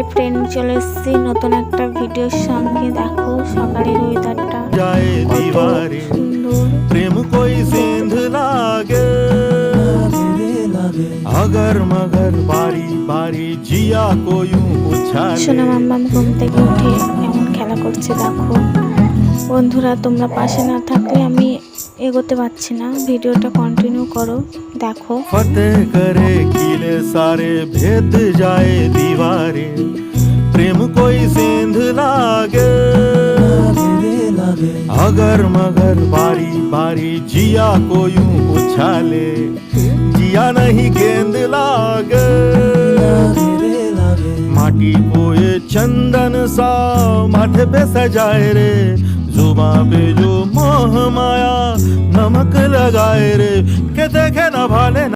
Hi friend চলে এসেছি নতুন একটা ভিডিওর সঙ্গে দেখো সকালের ওয়েদারটা जाए কত दीवारे সুন্দর प्रेम कोई सिंध लागे अगर मगर बारी बारी जिया को यूं সোনা उछाले মাম্মাম ঘুম থেকে উঠে এমন খেলা করছে দেখো বন্ধুরা তোমরা পাশে না থাকলে আমি এগোতে পারছি না ভিডিওটা কন্টিনিউ করো দেখো फतेह करे किले सारे भेद जाए अगर मगर बारी बारी जिया को यूँ उछाले। जिया नहीं गेंद लागे। माटी को ये चंदन सा माथे पे सजाए रे। जुबा पे जो मोह माया नमक लगाए रे। के देखे न भाले